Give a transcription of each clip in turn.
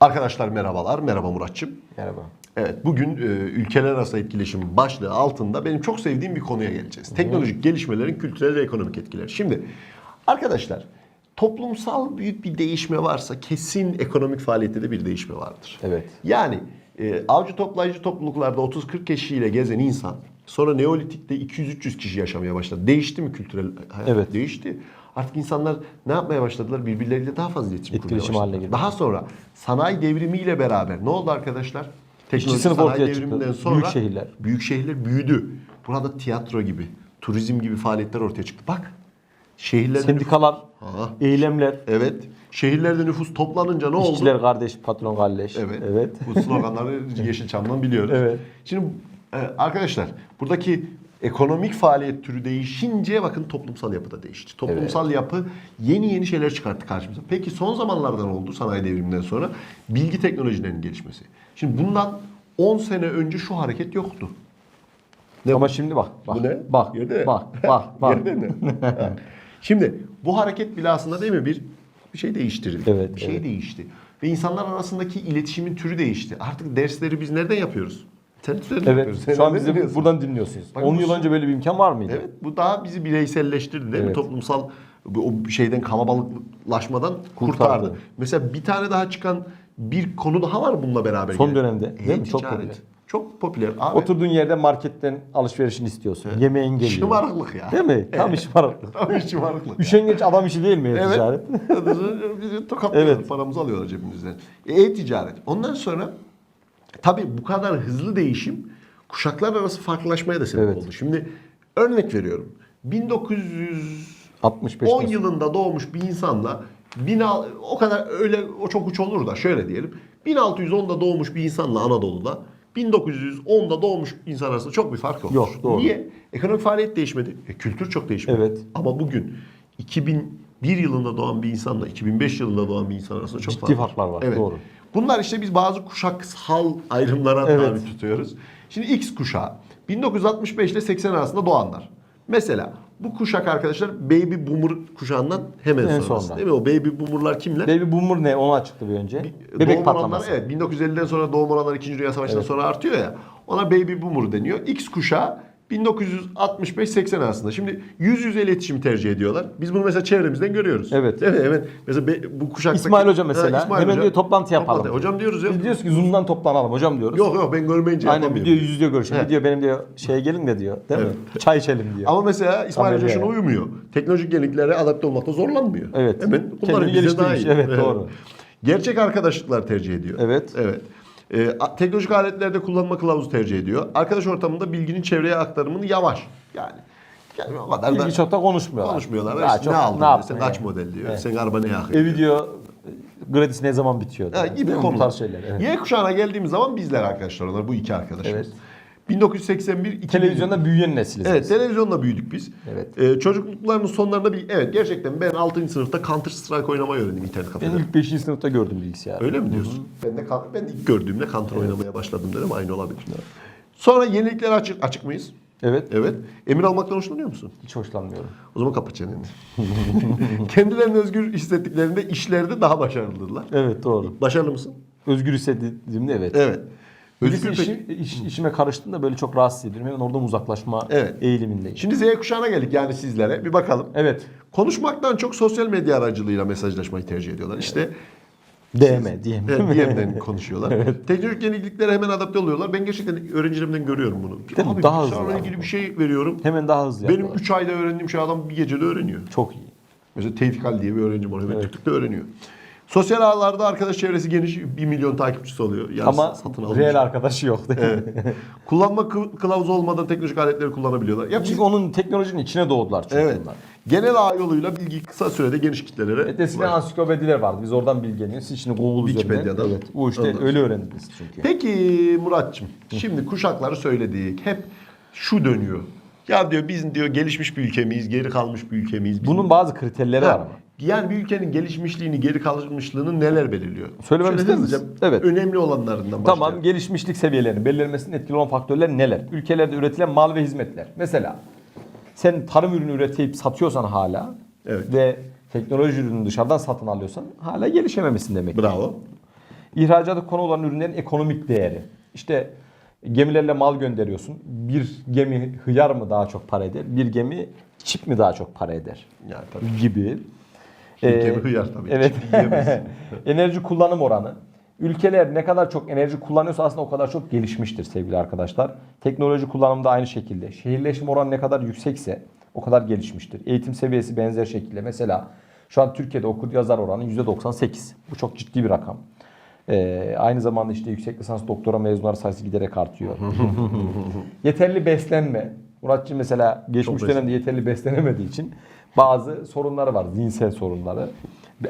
Arkadaşlar merhabalar. Merhaba Muratçım. Merhaba. Evet bugün e, ülkeler arası etkileşim başlığı altında benim çok sevdiğim bir konuya geleceğiz. Teknolojik gelişmelerin kültürel ve ekonomik etkileri. Şimdi arkadaşlar toplumsal büyük bir değişme varsa kesin ekonomik faaliyette de bir değişme vardır. Evet. Yani e, avcı toplayıcı topluluklarda 30-40 kişiyle gezen insan sonra Neolitik'te 200-300 kişi yaşamaya başladı. Değişti mi kültürel hayat? Evet. Değişti. Artık insanlar ne yapmaya başladılar? Birbirleriyle daha fazla iletişim kurmaya Etkileşim başladılar. haline girdi. Daha sonra sanayi devrimiyle beraber ne oldu arkadaşlar? Teknoloji sınıf sanayi ortaya çıktı. devriminden sonra Büyük şehirler. büyük şehirler büyüdü. Burada tiyatro gibi, turizm gibi faaliyetler ortaya çıktı. Bak şehirlerde Sendikalar, Ha. eylemler, Evet. Şehirlerde nüfus toplanınca ne oldu? işçiler kardeş, patron kardeş. Evet. Evet. Bu sloganları Yeşilçam'dan biliyoruz. Evet. Şimdi arkadaşlar buradaki ekonomik faaliyet türü değişince bakın toplumsal yapı da değişti. Toplumsal yapı yeni yeni şeyler çıkarttı karşımıza. Peki son zamanlarda ne oldu sanayi devriminden sonra? Bilgi teknolojilerinin gelişmesi. Şimdi bundan 10 sene önce şu hareket yoktu. Ne Ama şimdi bak, bak, Bu ne? bak, Yerde. bak, bak, bak. Yerde? Ha. Şimdi bu hareket bile aslında değil mi bir bir şey değiştirildi. Evet, bir şey evet. değişti. Ve insanlar arasındaki iletişimin türü değişti. Artık dersleri biz nereden yapıyoruz? Yapıyoruz. Sen Evet. Şu an bizi buradan dinliyorsunuz. Bak 10 bu- yıl önce böyle bir imkan var mıydı? Evet bu daha bizi bireyselleştirdi değil mi? Evet. Toplumsal bu- o şeyden kalabalıklaşmadan kurtardı. Kurtardı. Mesela bir tane daha çıkan bir konu daha var bununla beraber. Son dönemde, değil mi? Çok E-ticaret. popüler. Çok popüler. Abi, Oturduğun yerde marketten alışverişini istiyorsun. Yemeğin geliyor. şımarıklık ya. Değil mi? Tam şımarıklık. Tam şımarıklık. Üşengeç adam işi değil mi Evet. ticaret? Bizi tokatlıyorlar. Evet. Paramızı alıyorlar cebimizden. E, E-ticaret. Ondan sonra tabii bu kadar hızlı değişim kuşaklar arası farklılaşmaya da sebep Evet. oldu. Şimdi örnek veriyorum. 1910 65 nesil. yılında doğmuş bir insanla bin o kadar öyle o çok uç olur da şöyle diyelim. 1610'da doğmuş bir insanla Anadolu'da 1910'da doğmuş insan arasında çok bir fark yok. Yok, doğru. Niye? Ekonomik faaliyet değişmedi. E, kültür çok değişmedi. Evet. Ama bugün 2001 yılında doğan bir insanla 2005 yılında doğan bir insan arasında çok Ciddi fark farklar var, Evet. doğru. Bunlar işte biz bazı kuşaksal ayrımlara Evet. tabi tutuyoruz. Şimdi X kuşağı 1965 ile 80 arasında doğanlar. Mesela bu kuşak arkadaşlar baby boomer kuşağından hemen En sonrası. sonra. Değil mi? O baby boomerlar kimler? Baby boomer ne? Onu açıkla bir önce. Bebek doğum patlaması. evet 1950'den sonra doğum oranları 2. Dünya Savaşı'ndan sonra artıyor ya. Ona baby boomer deniyor. X kuşağı 1965-80 arasında. Şimdi yüz yüze iletişim tercih ediyorlar. Biz bunu mesela çevremizden görüyoruz. Evet. Değil mi? Hemen mesela be- bu kuşaktaki... İsmail Hoca mesela. Ha, İsmail Hemen Hoca. diyor toplantı yapalım. Toplantı. Hocam diyoruz ya. Biz diyoruz ki Zoom'dan toplanalım hocam diyoruz. Yok yok ben görmeyince Aynen yapamıyorum. video yüz yüze görüşelim. Bir diyor benim diyor şeye gelin de diyor. Değil mi? Çay içelim diyor. Ama mesela İsmail Hoca şuna uymuyor. Teknolojik yeniliklere adapte olmakta zorlanmıyor. Evet. Hemen kullanıyor. Bize daha iyi. Evet, doğru. Gerçek arkadaşlıklar tercih ediyor. Evet. Evet. A- teknolojik aletlerde kullanma kılavuzu tercih ediyor. Arkadaş ortamında bilginin çevreye aktarımını yavaş. Yani, yani o kadar da İlgi çok da konuşmuyorlar. konuşmuyorlar. Daha İşte çok ne aldın? ne diyor, yaptın sen kaç model diyor. Evet. Sen araba ne yakıyor? Evi diyor gradisi ne zaman bitiyor? Ha, diyor. gibi? Bu konular. tarz şeyler. Evet. Y kuşağına geldiğimiz zaman bizler arkadaşlar onlar bu iki arkadaşımız. Evet. 1981 2000 Televizyonda büyüyen nesiliz. Evet biz. televizyonla büyüdük biz. Evet. Ee, çocukluklarının sonlarında bir evet gerçekten ben 6. sınıfta Counter Strike oynamayı öğrendim internet Ben kafede. ilk 5. sınıfta gördüm bilgisayarı. Öyle mi diyorsun? Ben de ben de ilk gördüğümde Counter oynamaya başladım dedim aynı olabilir. Sonra yeniliklere açık açık mıyız? Evet. Evet. Emir almaktan hoşlanıyor musun? Hiç hoşlanmıyorum. O zaman kapat çeneni. Kendilerini özgür hissettiklerinde işlerde daha başarılıdırlar. Evet doğru. Başarılı mısın? Özgür hissettiğimde evet. Evet. Birisi Özgür işi, peki. iş- işime karıştığında böyle çok rahatsız ediyorum. Hemen oradan uzaklaşma Evet. eğilimindeyim. Şimdi Z kuşağına geldik yani sizlere. Bir bakalım. Evet. Konuşmaktan çok sosyal medya aracılığıyla mesajlaşmayı tercih ediyorlar. İşte DM, DM. Evet, DM'den konuşuyorlar. Teknolojik yeniliklere hemen adapte oluyorlar. Ben gerçekten öğrencilerimden görüyorum bunu. Değil? Abi Daha hızlı ilgili yani. bir şey veriyorum. Hemen daha hızlı Benim yapıyorlar. 3 ayda öğrendiğim şey adam bir gecede öğreniyor. Çok iyi. Mesela Tevfik Ali diye bir öğrencim var. Hemen Evet. tık tık da öğreniyor. Sosyal ağlarda arkadaş çevresi geniş 1 milyon takipçisi oluyor. Yani Ama satın almış. real arkadaşı yok değil mi? Kullanma kı- kılavuzu olmadan teknolojik aletleri kullanabiliyorlar. Ya biz- Çünkü onun teknolojinin içine doğdular çünkü evet. bunlar. Genel ağ yoluyla bilgi kısa sürede geniş kitlelere Evet, eskiden ansiklopediler vardı. Biz oradan bilgileniyoruz. Siz şimdi Google Wikipedia'dan. üzerinden. Evet. Bu işte Ondan öyle öğrendiniz çünkü. Peki Muratçım, şimdi kuşakları söyledik. Hep şu dönüyor. Ya diyor biz diyor gelişmiş bir ülke miyiz, geri kalmış bir ülke miyiz? Bizim- Bunun bazı kriterleri Ha, var ama. Yani bir ülkenin gelişmişliğini, geri kalmışlığını neler belirliyor? Söylemem Şöyle ister hızlıca misin? Evet. Önemli olanlarından Tamam, başlayalım. gelişmişlik seviyelerinin belirlenmesinin etkili olan faktörler neler? Ülkelerde üretilen mal ve hizmetler. Mesela sen tarım ürünü üretip satıyorsan hala Evet. ve teknoloji ürünü dışarıdan satın alıyorsan hala gelişememişsin demek. Bravo. İhracatı konu olan ürünlerin ekonomik değeri. İşte gemilerle mal gönderiyorsun. Bir gemi hıyar mı daha çok para eder? Bir gemi çip mi daha çok para eder? Yani tabii. Gibi. Bir Ee, gemi hıyar tabii. Evet. Enerji kullanım oranı. Ülkeler ne kadar çok enerji kullanıyorsa aslında o kadar çok gelişmiştir sevgili arkadaşlar. Teknoloji kullanımı da aynı şekilde. Şehirleşme oranı ne kadar yüksekse o kadar gelişmiştir. Eğitim seviyesi benzer şekilde. Mesela şu an Türkiye'de okur yazar oranı %98. Bu çok ciddi bir rakam. Ee, aynı zamanda işte yüksek lisans doktora mezunları sayısı giderek artıyor. yeterli beslenme. Muratçı mesela geçmiş Çok dönemde yeterli beslenemediği için bazı sorunları var. Zihinsel sorunları.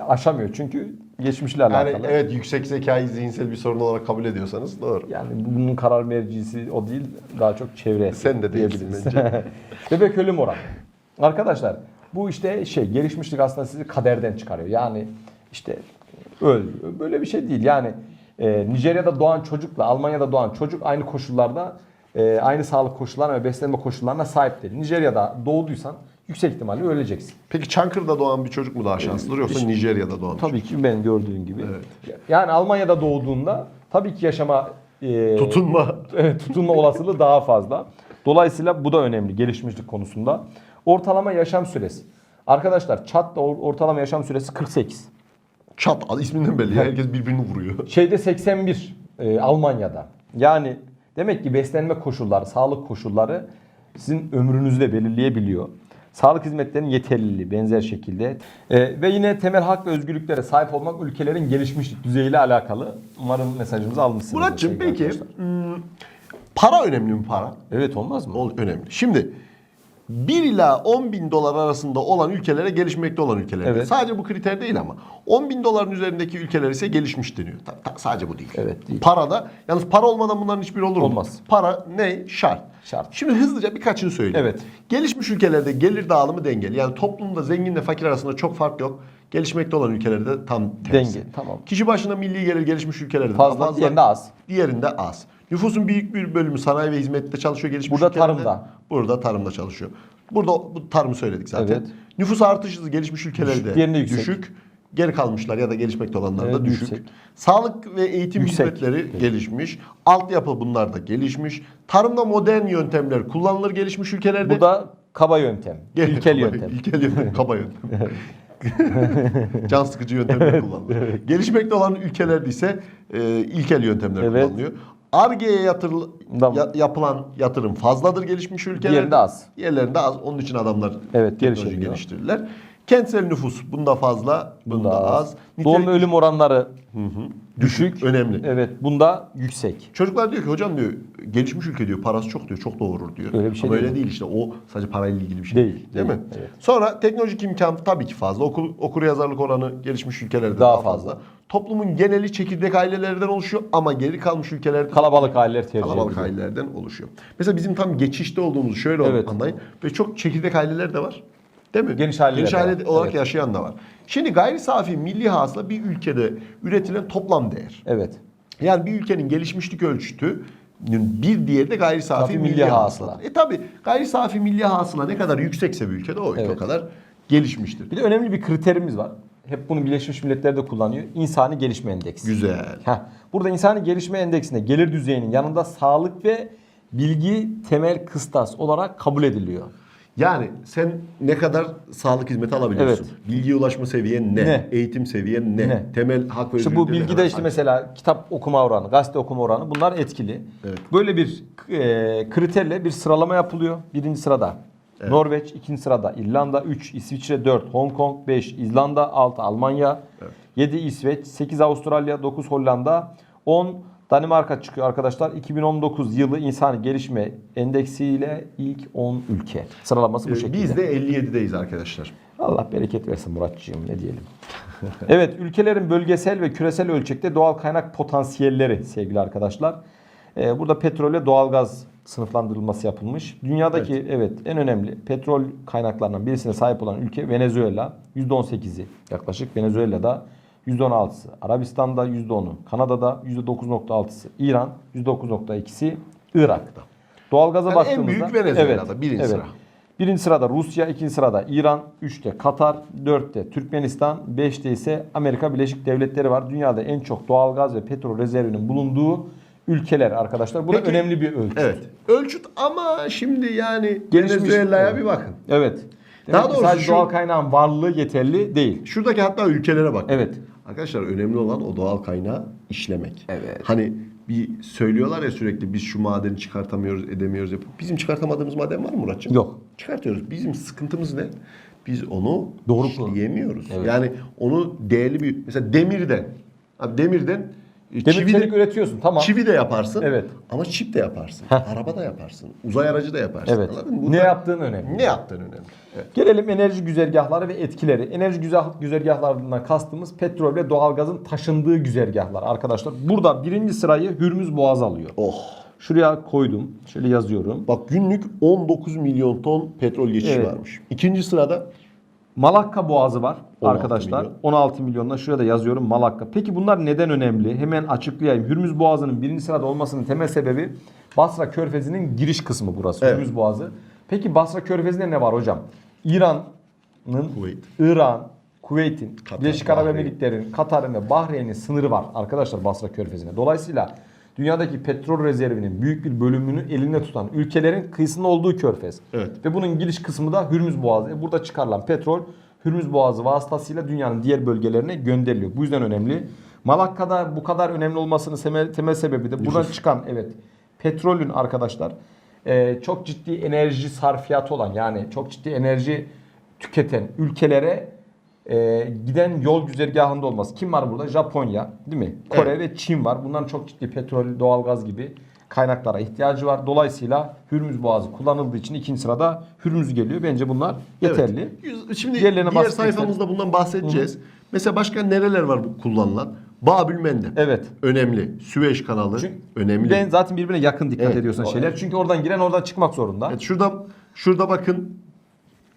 Aşamıyor çünkü geçmişle alakalı. Yani evet yüksek zekayı zihinsel bir sorun olarak kabul ediyorsanız doğru. Yani bunun karar mercisi o değil, daha çok çevre. Sen de değilsin bence. Bebek ölüm oranı. Arkadaşlar bu işte şey gelişmişlik aslında sizi kaderden çıkarıyor. Yani işte öl böyle bir şey değil. Yani e, Nijerya'da doğan çocukla Almanya'da doğan çocuk aynı koşullarda e, aynı sağlık koşullarına ve beslenme koşullarına sahip değil. Nijerya'da doğduysan yüksek ihtimalle öleceksin. Peki Çankırı'da doğan bir çocuk mu daha şanslıdır yoksa Nijerya'da doğan Tabii ki ben gördüğün gibi. Evet. Yani Almanya'da doğduğunda tabii ki yaşama e, Tutunma. Evet, tutunma olasılığı daha fazla. Dolayısıyla bu da önemli gelişmişlik konusunda. Ortalama yaşam süresi. Arkadaşlar Çat'ta or- ortalama yaşam süresi 48. Çat isminden belli ya herkes birbirini vuruyor. Şeyde 81 e, Almanya'da. Yani demek ki beslenme koşulları, sağlık koşulları sizin ömrünüzü de belirleyebiliyor. Sağlık hizmetlerinin yeterliliği benzer şekilde. E, ve yine temel hak ve özgürlüklere sahip olmak ülkelerin gelişmişlik düzeyiyle alakalı. Umarım mesajımızı almışsınız. Muratçım peki arkadaşlar. hmm, para önemli mi para? Evet olmaz mı? Ol- önemli. Şimdi 1 ila 10 bin dolar arasında olan ülkelere gelişmekte olan ülkeler. Evet. Sadece bu kriter değil ama 10 bin doların üzerindeki ülkeler ise gelişmiş deniyor. Ta- ta- sadece bu değil. Evet, değil. Para da yalnız para olmadan bunların hiçbiri olur mu? Olmaz. Para ne? Şart. Şart. Şimdi hızlıca birkaçını söyleyeyim. Evet. Gelişmiş ülkelerde gelir dağılımı dengeli. Yani toplumda zenginle fakir arasında çok fark yok. Gelişmekte olan ülkelerde tam tersi. Denge, tamam. Kişi başına milli gelir gelişmiş ülkelerde Fazla, daha diğerinde az. Diğerinde az. Nüfusun büyük bir bölümü sanayi ve hizmette çalışıyor gelişmiş Burada ülkelerde. tarımda. Burada tarımda çalışıyor. Burada bu tarımı söyledik zaten. Evet. Nüfus artışı hızı gelişmiş ülkelerde Düşük, diğerinde yüksek. düşük. Geri kalmışlar ya da gelişmekte olanlarda Evet, düşük. yüksek. Sağlık ve eğitim Yüksek. hizmetleri gelişmiş. Altyapı bunlar da gelişmiş. Tarımda modern yöntemler kullanılır gelişmiş ülkelerde. Bu da kaba yöntem. Gel- İlkel yöntem. İlkel yöntem, kaba yöntem. Can sıkıcı yöntemler kullanılıyor. Gelişmekte olan ülkelerde ise e, ilkel yöntemler Evet. kullanılıyor. Arge'ye yatır, Tamam. ya- yapılan yatırım fazladır gelişmiş ülkelerde. Diğerinde az. Diğerlerinde az. Onun için adamlar Evet, teknoloji geliştirirler. Kentsel nüfus bunda fazla, bunda, az. Doğum Nitelik- ve ölüm oranları düşük. önemli. Evet bunda yüksek. Çocuklar diyor ki hocam diyor gelişmiş ülke diyor parası çok diyor çok doğurur diyor. Öyle bir şey Ama öyle değil. değil işte o sadece parayla ilgili bir şey Değil, değil. değil, mi? evet. Sonra teknolojik imkan tabii ki fazla. Okul, okur yazarlık oranı gelişmiş ülkelerde Daha daha, fazla. fazla. Toplumun geneli çekirdek ailelerden oluşuyor ama geri kalmış ülkelerde Kalabalık aileler tercih kalabalık ailelerden oluşuyor. Mesela bizim tam geçişte olduğumuzu şöyle Evet. anlayın. Ve çok çekirdek aileler de var. Değil mi? Geniş aileler Geniş aile olarak Evet. yaşayan da var. Şimdi gayri safi milli hasıla bir ülkede üretilen toplam değer. Evet. Yani bir ülkenin gelişmişlik ölçütü bir diğeri de gayri safi Safi milli, milli hasıla. hasıla. E tabi gayri safi milli hasıla ne kadar yüksekse bir ülkede o ülke Evet. o kadar gelişmiştir. Bir de önemli bir kriterimiz var. Hep bunu Birleşmiş Milletler de kullanıyor. İnsani Gelişme Endeksi. Güzel. Heh. Burada insani gelişme endeksinde gelir düzeyinin yanında sağlık ve bilgi temel kıstas olarak kabul ediliyor. Yani sen ne kadar sağlık hizmeti alabiliyorsun? Bilgiye ulaşma seviyen ne? Ne? Eğitim seviyen ne? Ne? Temel hak ve İşte bu bilgide kadar işte mesela kitap okuma oranı, gazete okuma oranı bunlar etkili. Evet. Böyle bir e, kriterle bir sıralama yapılıyor. Birinci sırada Norveç, ikinci sırada İrlanda, 3 İsviçre, 4 Hong Kong, 5 İzlanda, 6 Almanya, 7 İsveç, 8 Avustralya, 9 Hollanda, 10 Danimarka çıkıyor arkadaşlar. 2019 yılı insani gelişme endeksiyle ilk 10 ülke. Sıralaması bu Ee, şekilde. Biz de 57'deyiz arkadaşlar. Allah bereket versin Muratçığım ne diyelim. evet ülkelerin bölgesel ve küresel ölçekte doğal kaynak potansiyelleri sevgili arkadaşlar. Ee, burada petrol ve doğalgaz sınıflandırılması yapılmış. Dünyadaki evet. en önemli petrol kaynaklarından birisine sahip olan ülke Venezuela. %18'i yaklaşık Venezuela'da %16'sı. Arabistan'da %10'u. Kanada'da %9.6'sı. İran %9.2'si. Irak'ta. Doğalgaza Yani en baktığımızda büyük Venezuela'da, birinci sıra. Birinci sırada Rusya, ikinci sırada İran, üçte Katar, dörtte Türkmenistan, beşte ise Amerika Birleşik Devletleri var. Dünyada en çok doğalgaz ve petrol rezervinin bulunduğu ülkeler arkadaşlar. Bu da Peki- önemli bir ölçü. Evet. Ölçüt ama şimdi yani Gelişmiş- Venezuela'ya Evet. bir bakın. Evet. Daha Demek ki doğrusu sadece şu- doğal kaynağın varlığı yeterli değil. Şuradaki hatta ülkelere bak. Evet. Arkadaşlar önemli olan o doğal kaynağı işlemek. Evet. Hani bir söylüyorlar ya sürekli biz şu madeni çıkartamıyoruz, edemiyoruz. Yapıp. Bizim çıkartamadığımız maden var mı Muratcığım? Yok. Çıkartıyoruz. Bizim sıkıntımız ne? Biz onu Doğru işleyemiyoruz. Evet. Yani onu değerli bir mesela demirden abi demirden Demir çivi çelik de, üretiyorsun tamam. çivi de yaparsın. Evet. Ama çip de yaparsın. Araba da yaparsın. Uzay aracı da yaparsın. Evet. Anladın mı? Ne yaptığın önemli. Ne yaptığın önemli. Evet. Gelelim enerji güzergahları ve etkileri. Enerji güzergahlarından kastımız petrol ve doğalgazın taşındığı güzergahlar arkadaşlar. Burada birinci sırayı Hürmüz Boğazı alıyor. Oh. Şuraya koydum. Şöyle yazıyorum. Bak günlük 19 milyon ton petrol geçişi Evet. varmış. İkinci sırada Malakka Boğazı var 16 arkadaşlar. milyon. 16 milyonla şurada yazıyorum Malakka. Peki bunlar neden önemli? Hemen açıklayayım. Hürmüz Boğazı'nın birinci sırada olmasının temel sebebi Basra Körfezi'nin giriş kısmı burası. Evet. Hürmüz Boğazı. Peki Basra Körfezi'nde ne var hocam? İran'ın, Kuveyt. İran, Kuveyt'in, Birleşik Arap. Emirlikleri'nin, Katar'ın ve Bahreyn'in sınırı var arkadaşlar Basra Körfezi'ne. Dolayısıyla dünyadaki petrol rezervinin büyük bir bölümünü elinde tutan ülkelerin kıyısında olduğu körfez. Evet. Ve bunun giriş kısmı da Hürmüz Boğazı. E, Burada çıkarılan petrol Hürmüz Boğazı vasıtasıyla dünyanın diğer bölgelerine gönderiliyor. Bu yüzden önemli. Malakka'da bu kadar önemli olmasının temel, sebebi de buradan çıkan evet petrolün arkadaşlar e, çok ciddi enerji sarfiyatı olan yani çok ciddi enerji tüketen ülkelere e, giden yol güzergahında olması. Kim var burada? Japonya, değil mi? Kore ve Çin var. Bunların çok ciddi petrol, doğalgaz gibi kaynaklara ihtiyacı var. Dolayısıyla Hürmüz Boğazı kullanıldığı için ikinci sırada Hürmüz geliyor. Bence bunlar yeterli. Evet. Şimdi Diğerlerine diğer sayfamızda bundan bahsedeceğiz. Mesela başka nereler var bu kullanılan? Babül Mendeb. Evet. Önemli. Süveyş kanalı. Çünkü önemli. Ben zaten birbirine yakın dikkat Evet. ediyorsun şeyler. Çünkü oradan giren oradan çıkmak zorunda. Evet, şurada şurada bakın.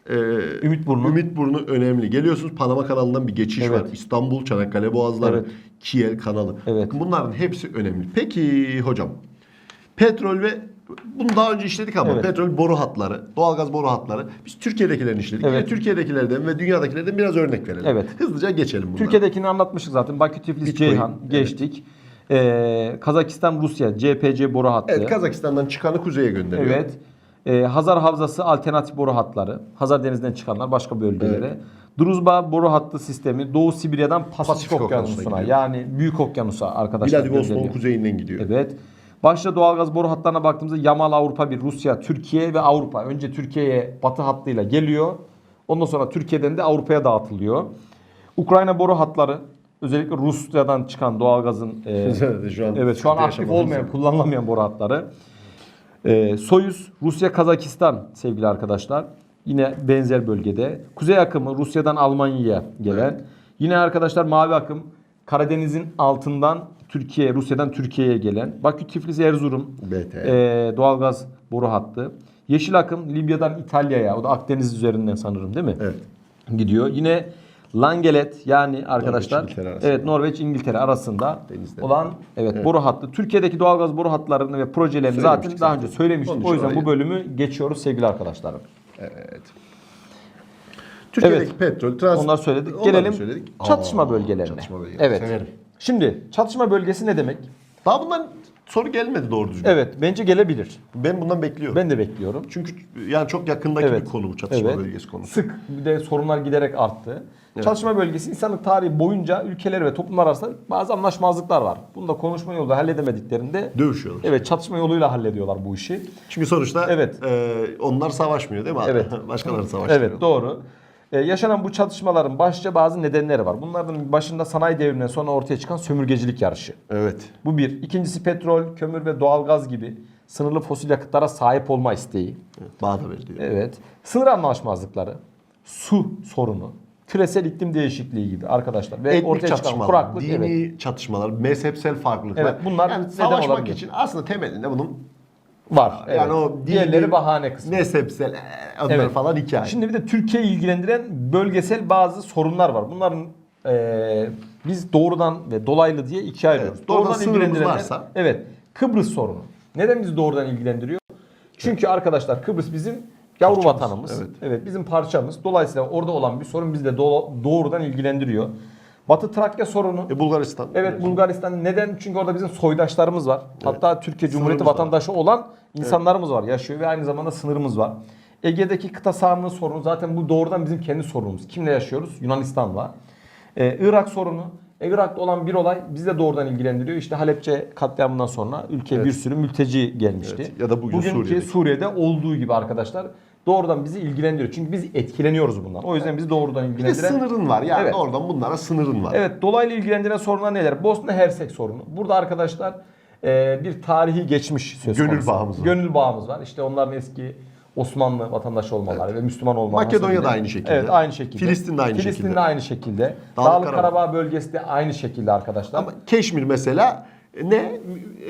Ee, Ümitburnu. Ümitburnu önemli. Geliyorsunuz Panama kanalından bir geçiş Evet. var. İstanbul, Çanakkale boğazları, Evet. Kiel kanalı. Evet. Bakın bunların hepsi önemli. Peki hocam. Petrol ve bunu daha önce işledik ama Evet. petrol boru hatları, doğalgaz boru hatları. Biz Türkiye'dekilerini işledik. Evet. Yine Türkiye'dekilerden ve dünyadakilerden biraz örnek verelim. Evet. Hızlıca geçelim bunları. Türkiye'dekini anlatmıştık zaten. Bakü, Tiflis, Bitcoin, Ceyhan evet. geçtik. Ee, Kazakistan, Rusya, CPC boru hattı. Evet, Kazakistan'dan çıkanı kuzeye gönderiyor. Evet. Ee, Hazar Havzası alternatif boru hatları. Hazar Denizi'nden çıkanlar başka bölgelere. Druzba boru hattı sistemi Doğu Sibirya'dan Pasifik, Pasifik Okyanusu'na gidiyor. yani Büyük Okyanus'a arkadaşlar Vladivostok'un kuzeyinden gidiyor. Evet. Başta doğalgaz boru hatlarına baktığımızda Yamal Avrupa bir Rusya, Türkiye ve Avrupa. Önce Türkiye'ye batı hattıyla geliyor. Ondan sonra Türkiye'den de Avrupa'ya dağıtılıyor. Ukrayna boru hatları özellikle Rusya'dan çıkan doğalgazın e, şu an Evet şu an aktif olmayan, kullanılamayan boru hatları. Ee, Soyuz, Rusya, Kazakistan sevgili arkadaşlar. Yine benzer bölgede. Kuzey akımı Rusya'dan Almanya'ya gelen. Yine arkadaşlar mavi akım Karadeniz'in altından Türkiye, Rusya'dan Türkiye'ye gelen. Bakü, Tiflis, Erzurum BT. ee, doğalgaz boru hattı. Yeşil akım Libya'dan İtalya'ya, o da Akdeniz üzerinden sanırım değil mi? Evet. Gidiyor. Yine Langelet yani arkadaşlar İngiltere arasında. evet Norveç İngiltere arasında Denizde. olan evet, boru hattı. Türkiye'deki doğalgaz boru hatlarını ve projelerini zaten daha önce söylemiştik. Onun O yüzden bu orayı- bölümü geçiyoruz sevgili arkadaşlarım. Evet. Türkiye'deki Evet. petrol, trans... Onları söyledik. Onları Gelelim söyledik. çatışma Aa, bölgelerine. Çatışma bölgeleri. Evet. Severim. Şimdi çatışma bölgesi ne demek? Daha bundan soru gelmedi doğru düzgün. Evet bence gelebilir. Ben bundan bekliyorum. Ben de bekliyorum. Çünkü yani çok yakındaki Evet. bir konu bu çatışma Evet. bölgesi konusu. Sık bir de sorunlar giderek arttı. Çatışma bölgesi insanlık tarihi boyunca ülkeler ve toplumlar arasında bazı anlaşmazlıklar var. Bunu da konuşma yoluyla halledemediklerinde Dövüşüyorlar. evet çatışma yoluyla hallediyorlar bu işi. Çünkü sonuçta Evet. e, onlar savaşmıyor değil mi? Evet. Başkaları savaştırıyor. Evet doğru. Ee, yaşanan bu çatışmaların başlıca bazı nedenleri var. Bunlardan başında sanayi devriminden sonra ortaya çıkan sömürgecilik yarışı. Evet. Bu bir. İkincisi petrol, kömür ve doğalgaz gibi sınırlı fosil yakıtlara sahip olma isteği. evet. Bağda veriliyor. Evet. Sınır anlaşmazlıkları, su sorunu, küresel iklim değişikliği gibi arkadaşlar ve Etnik ortaya çıkan çatışmalar, kuraklık dini evet, çatışmalar, mezhepsel farklılıklar. Evet, bunlar yani savaşmak olabilir? için aslında temelinde bunun var. yani evet. o dini, diğerleri bahane kısmı. mezhepsel e, onlar Evet. falan hikaye. Şimdi bir de Türkiye'yi ilgilendiren bölgesel bazı sorunlar var. Bunların eee, biz doğrudan ve dolaylı diye ikiye ayırıyoruz. doğrudan sınırımız ilgilendirenler- varsa- Evet. Kıbrıs sorunu. Neden bizi doğrudan ilgilendiriyor? Çünkü arkadaşlar Kıbrıs bizim Yavru Parçamız, vatanımız. evet. Evet. bizim parçamız. Dolayısıyla orada olan bir sorun bizi de do- doğrudan ilgilendiriyor. Batı Trakya sorunu. E, Bulgaristan. Evet Bulgaristan neden? Çünkü orada bizim soydaşlarımız var. Hatta Türkiye Cumhuriyeti Sınırımız var. vatandaşı olan insanlarımız var. Yaşıyor ve aynı zamanda sınırımız var. Ege'deki kıta sahanlığı sorunu zaten bu doğrudan bizim kendi sorunumuz. Kimle yaşıyoruz? Yunanistan'la. Ee, Irak sorunu. E, Irak'ta olan bir olay bizi de doğrudan ilgilendiriyor. İşte Halepçe katliamından sonra ülkeye Evet. bir sürü mülteci gelmişti. Evet. Ya da bugün Bugünkü Suriye'deki. Suriye'de olduğu gibi arkadaşlar doğrudan bizi ilgilendiriyor. Çünkü biz etkileniyoruz bundan. O yüzden bizi doğrudan Bir de ilgilendiren sınırın var. Yani Evet. oradan bunlara sınırın var. Evet dolaylı ilgilendiren sorunlar neler? Bosna Hersek sorunu. Burada arkadaşlar e, bir tarihi geçmiş söz Gönül konusu. bağımız var. Gönül bağımız var. İşte onların eski Osmanlı vatandaşı olmaları ve Müslüman olmaları. Makedonya da sebebiyle- aynı şekilde. Evet aynı şekilde. Filistin de aynı Filistin şekilde. de aynı şekilde. Dağlık Karabağ. Karabağ bölgesi de aynı şekilde arkadaşlar. Ama Keşmir mesela ne?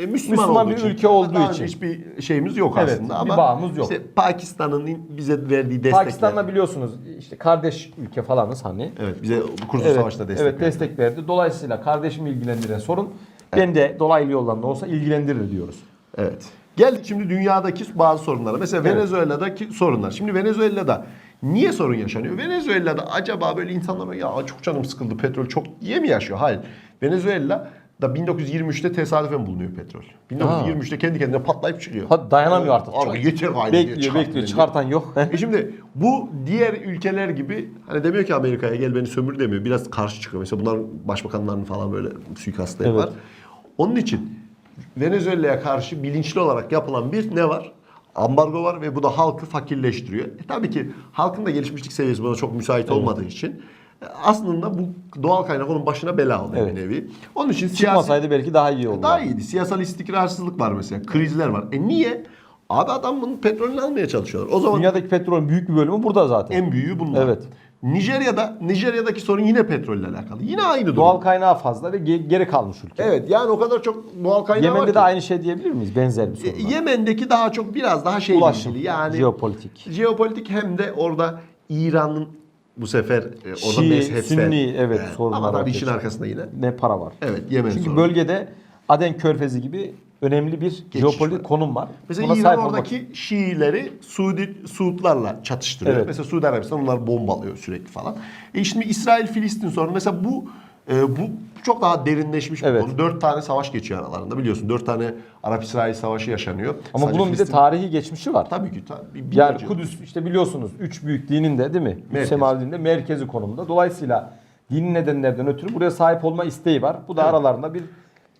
E, Müslüman, Müslüman bir için. ülke olduğu Daha için. hiçbir şeyimiz yok Evet, aslında bir ama bağımız yok. işte Pakistan'ın bize verdiği destekler. Pakistan'la biliyorsunuz işte kardeş ülke falanız hani. Evet bize Kurtuluş Evet, Savaşı'nda destek evet verdi. destek verdi. Dolayısıyla kardeşimi ilgilendiren sorun beni de dolaylı yoldan da olsa ilgilendirir diyoruz. Evet. Geldik şimdi dünyadaki bazı sorunlara. Mesela Evet. Venezuela'daki sorunlar. Şimdi Venezuela'da niye sorun yaşanıyor? Venezuela'da acaba böyle insanlar ya çok canım sıkıldı petrol çok diye mi yaşıyor? Hayır. Venezuela'da 1923'te tesadüfen bulunuyor petrol. 1923'te kendi kendine patlayıp çıkıyor. Hadi dayanamıyor artık. Abi yeter gayrı diye Bekliyor, bekliyor. diye. Çıkartan yok. E şimdi bu diğer ülkeler gibi hani demiyor ki Amerika'ya gel beni sömür demiyor. Biraz karşı çıkıyor. Mesela bunların başbakanlarının falan böyle suikastları Evet. var. Onun için Venezuela'ya karşı bilinçli olarak yapılan bir ne var? Ambargo var ve bu da halkı fakirleştiriyor. E tabii ki halkın da gelişmişlik seviyesi buna çok müsait olmadığı için aslında bu doğal kaynak onun başına bela oluyor Evet. bir nevi. Onun için siyasi Çıkmasaydı belki daha iyi olurdu. daha iyiydi. Siyasal istikrarsızlık var mesela. Krizler var. E niye? Abi adam bunun petrolünü almaya çalışıyorlar. O zaman Dünyadaki petrolün büyük bir bölümü burada zaten. en büyüğü bunlar. Evet. Nijerya'da Nijerya'daki sorun yine petrolle alakalı. Yine aynı durum. Doğal kaynağı fazla ve ge- geri kalmış ülke. Evet yani o kadar çok doğal kaynağı var Yemen'de de aynı şey diyebilir miyiz? Benzer bir sorun. E, var. Yemen'deki daha çok biraz daha şey Ulaşım, ilgili. Yani jeopolitik. jeopolitik hem de orada İran'ın bu sefer e, Şii, mezhepsel. Sünni, evet, sorunlar Ama tabii var işin geçiyor. arkasında yine. Ne para var. Evet Yemen Çünkü sorunu. bölgede Aden Körfezi gibi önemli bir jeopolitik var. konum var. Mesela Buna İran sahip olmak- oradaki Şiileri Suudi Suudlarla çatıştırıyor. Evet. Mesela Suudi Arabistan onları bombalıyor sürekli falan. E şimdi İsrail Filistin sorunu mesela bu e, bu çok daha derinleşmiş bir Evet. konu. Dört tane savaş geçiyor aralarında biliyorsun. Dört tane Arap-İsrail savaşı yaşanıyor. Ama Sadece bunun bir de Filistin- tarihi geçmişi var. Tabii ki. Tabii, Yani. Kudüs işte biliyorsunuz üç büyük dinin de değil mi? Üç Merkez. semavi dinin de merkezi konumda. Dolayısıyla dini nedenlerden ötürü buraya sahip olma isteği var. Bu da Evet. aralarında bir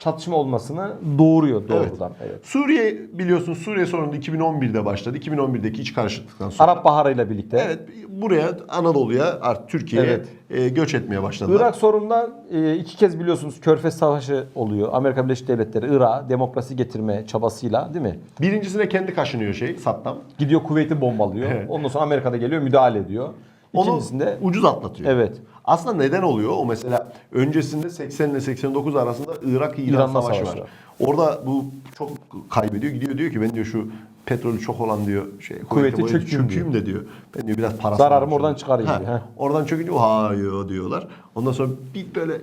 çatışma olmasını doğuruyor doğrudan. Evet. Suriye biliyorsun Suriye sorunu 2011'de başladı. 2011'deki iç karışıklıktan sonra. Arap Baharı ile birlikte. Evet buraya Anadolu'ya artık Türkiye'ye Evet. e, göç etmeye başladılar. Irak sorununda e, iki kez biliyorsunuz Körfez Savaşı oluyor. Amerika Birleşik Devletleri Irak'a demokrasi getirme çabasıyla değil mi? Birincisine kendi kaşınıyor şey Saddam. Gidiyor Kuveyt'i bombalıyor. Evet. Ondan sonra Amerika'da geliyor müdahale ediyor. Onu İkincisinde ucuz atlatıyor. Evet. Aslında neden oluyor? O mesela öncesinde 80 ile 89 arasında Irak-İran İran'la savaşı var. Orada bu çok kaybediyor. Gidiyor diyor ki ben diyor şu petrolü çok olan diyor şey Kuvveti kuvveti çökeyim çökeyim de diyor. Ben diyor biraz para Zararımı oradan çıkarayım Ha, diyor. Oradan çökünce hayır diyorlar. Ondan sonra bir böyle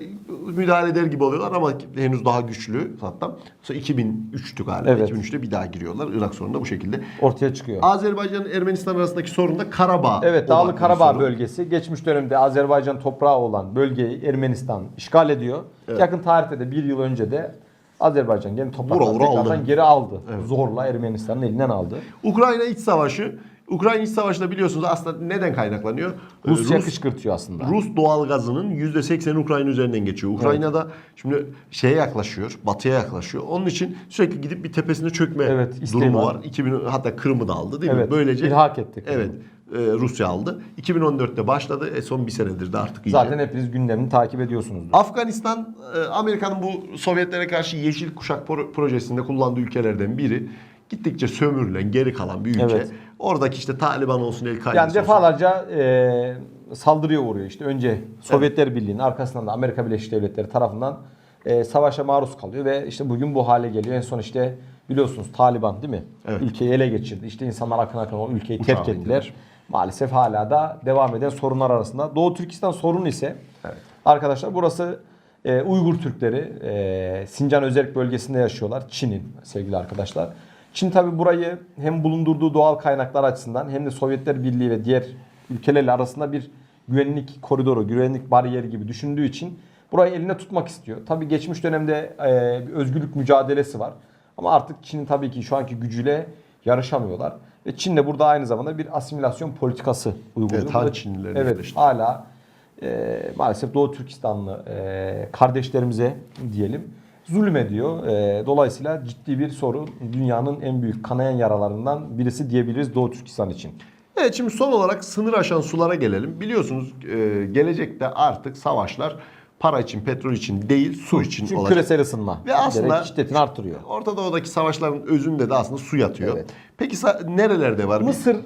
müdahale eder gibi oluyorlar ama henüz daha güçlü Saddam. Sonra 2003'tü galiba. Evet. 2003'te bir daha giriyorlar. Irak sorununda bu şekilde. ortaya çıkıyor. Azerbaycan Ermenistan arasındaki sorun da Karabağ. Evet bir Karabağ sorun. bölgesi geçmiş dönemde Azerbaycan toprağı olan bölgeyi Ermenistan işgal ediyor. Yakın tarihte de bir yıl önce de Azerbaycan kendi topraklarını tekrardan geri aldı. Zorla Ermenistan'ın elinden aldı. Ukrayna iç savaşı. Ukrayna iç savaşı da biliyorsunuz aslında neden kaynaklanıyor? Ee, Rusya Rus, kışkırtıyor aslında. Rus doğal gazının %80'i Ukrayna üzerinden geçiyor. Ukrayna'da şimdi şeye yaklaşıyor, batıya yaklaşıyor. Onun için sürekli gidip bir tepesine çökme Evet, durumu var. var. 2000 hatta Kırım'ı da aldı değil Evet, mi? Böylece ilhak etti Kırım'ı. Evet. Rusya aldı. 2014'te başladı. E son bir senedir de artık iyice. Zaten hepiniz gündemini takip ediyorsunuzdur. Afganistan, e, Amerika'nın bu Sovyetlere karşı Yeşil Kuşak pro- projesinde kullandığı ülkelerden biri. Gittikçe sömürülen, geri kalan bir ülke. Evet. Oradaki işte Taliban olsun, El-Kaide Yani defalarca e, saldırıya uğruyor. İşte önce Sovyetler Birliği'nin arkasından da Amerika Birleşik Devletleri tarafından e, savaşa maruz kalıyor ve işte bugün bu hale geliyor. En son işte biliyorsunuz Taliban değil mi? Evet. Ülkeyi ele geçirdi. İşte insanlar akın akın o ülkeyi terk ettiler. bindiler. Maalesef hala da devam eden sorunlar arasında. Doğu Türkistan sorunu ise Evet. arkadaşlar burası e, Uygur Türkleri e, Sincan Özerk bölgesinde yaşıyorlar. Çin'in sevgili arkadaşlar. Çin tabi burayı hem bulundurduğu doğal kaynaklar açısından hem de Sovyetler Birliği ve diğer ülkelerle arasında bir güvenlik koridoru, güvenlik bariyeri gibi düşündüğü için burayı eline tutmak istiyor. Tabi geçmiş dönemde e, bir özgürlük mücadelesi var. Ama artık Çin'in tabii ki şu anki gücüyle yarışamıyorlar. Ve Çin de burada aynı zamanda bir asimilasyon politikası uyguluyor. Evet, Han Çinlilerini Evet, yerleştiriyor. hala e, maalesef Doğu Türkistanlı e, kardeşlerimize diyelim zulüm ediyor. E, dolayısıyla ciddi bir sorun. Dünyanın en büyük kanayan yaralarından birisi diyebiliriz Doğu Türkistan için. Evet şimdi son olarak sınır aşan sulara gelelim. Biliyorsunuz e, gelecekte artık savaşlar para için, petrol için değil, su için Çünkü olacak. küresel ısınma Ve aslında- şiddetini artırıyor. Orta Doğu'daki savaşların özünde de aslında su yatıyor. Evet. Peki nerelerde var? Mısır'ın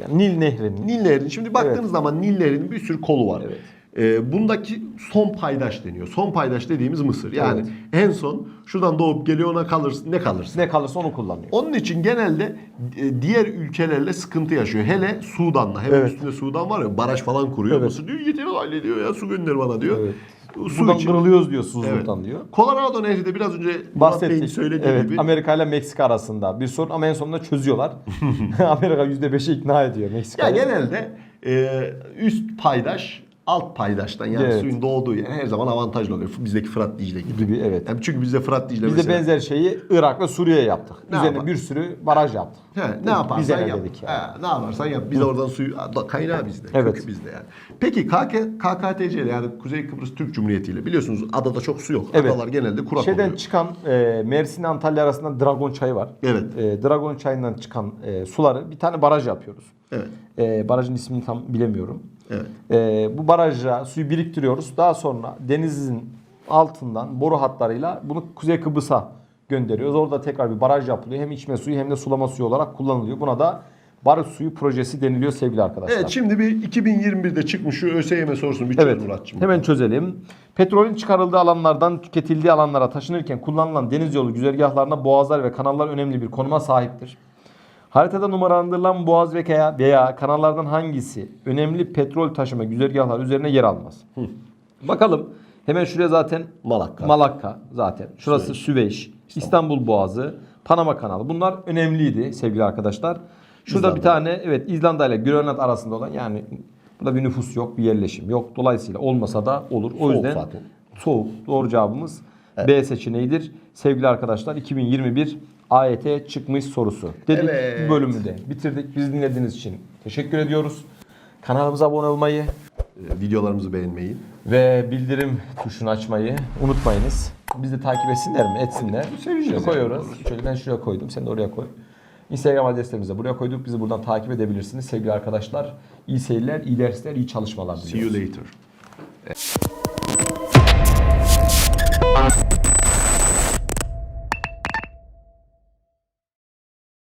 yani Nil Nehri'nin Nil Nehri'nin. Şimdi baktığınız Evet. zaman Nil Nehri'nin bir sürü kolu var. Evet. Ee, bundaki son paydaş deniyor. Son paydaş dediğimiz Mısır. Yani Evet. en son şuradan doğup geliyor ona kalırsın ne kalırsın. ne kalırsa onu kullanıyor. Onun için genelde e, diğer ülkelerle sıkıntı yaşıyor. Hele Sudan'la. Hemen Evet. üstünde Sudan var ya baraj falan kuruyor. Evet. Mısır diyor yeter hallediyor ya su gönder bana diyor. Evet. Su Buradan için. kırılıyoruz diyor susuzluktan diyor. Colorado Nehri de biraz önce Murat Bey'in Bahsettik. söylediği Evet, gibi. Amerika ile Meksika arasında bir sorun ama en sonunda çözüyorlar. Amerika %5'e ikna ediyor Ya Meksika'yı. genelde e, üst paydaş alt paydaştan yani Evet. suyun doğduğu yer her zaman avantajlı oluyor. Bizdeki Fırat Dicle gibi. gibi evet. Yani çünkü bizde Fırat Dicle Biz de mesela. benzer şeyi Irak ve Suriye'ye yaptık. Ne Üzerine yapalım? bir sürü baraj yaptık. He, ne yaparsan ne yap. dedik yani. He, ne yaparsan yap. Biz oradan suyu da- kaynağı bizde. Evet. Kökü bizde yani. Peki KK, KKTC ile yani Kuzey Kıbrıs Türk Cumhuriyeti ile biliyorsunuz adada çok su yok. Evet. Adalar genelde kurak Şeyden oluyor. çıkan e, Mersin Antalya arasında Dragon çayı var. Evet. E, Dragon çayından çıkan e, suları bir tane baraj yapıyoruz. Evet. E, barajın ismini tam bilemiyorum. Evet. E, bu barajla suyu biriktiriyoruz. Daha sonra denizin altından boru hatlarıyla bunu Kuzey Kıbrıs'a gönderiyoruz. Orada tekrar bir baraj yapılıyor. Hem içme suyu hem de sulama suyu olarak kullanılıyor. Buna da baraj suyu projesi deniliyor sevgili arkadaşlar. Evet şimdi bir 2021'de çıkmış şu ÖSYM sorusunu bir Evet. Muratçım. Hemen çözelim. Petrolün çıkarıldığı alanlardan tüketildiği alanlara taşınırken kullanılan deniz yolu güzergahlarına boğazlar ve kanallar önemli bir konuma sahiptir. Haritada numaralandırılan boğaz veya, veya kanallardan hangisi önemli petrol taşıma güzergahları üzerine yer almaz? Bakalım. Hemen şuraya zaten Malakka. Malakka zaten. Şurası Süveyş, İstanbul Boğazı, Panama Kanalı. Bunlar önemliydi sevgili arkadaşlar. Şurada İzlanda. bir tane evet İzlanda ile Grönland arasında olan yani burada bir nüfus yok, bir yerleşim yok. Dolayısıyla olmasa da olur. O Soğuk yüzden zaten. soğuk. Doğru cevabımız B seçeneğidir. Sevgili arkadaşlar 2021 AYT çıkmış sorusu. Dedik Evet. bu bölümü de bitirdik. Biz dinlediğiniz için teşekkür ediyoruz. Kanalımıza abone olmayı Ee, videolarımızı beğenmeyi. ve bildirim tuşunu açmayı unutmayınız. Biz de takip etsinler mi? Etsinler. Seveceğiz Şuraya yani. koyuyoruz. Şöyle ben şuraya koydum. Sen de oraya koy. Instagram adreslerimizi de buraya koyduk. Bizi buradan takip edebilirsiniz sevgili arkadaşlar. İyi seyirler, iyi dersler, iyi çalışmalar See diliyoruz. you later.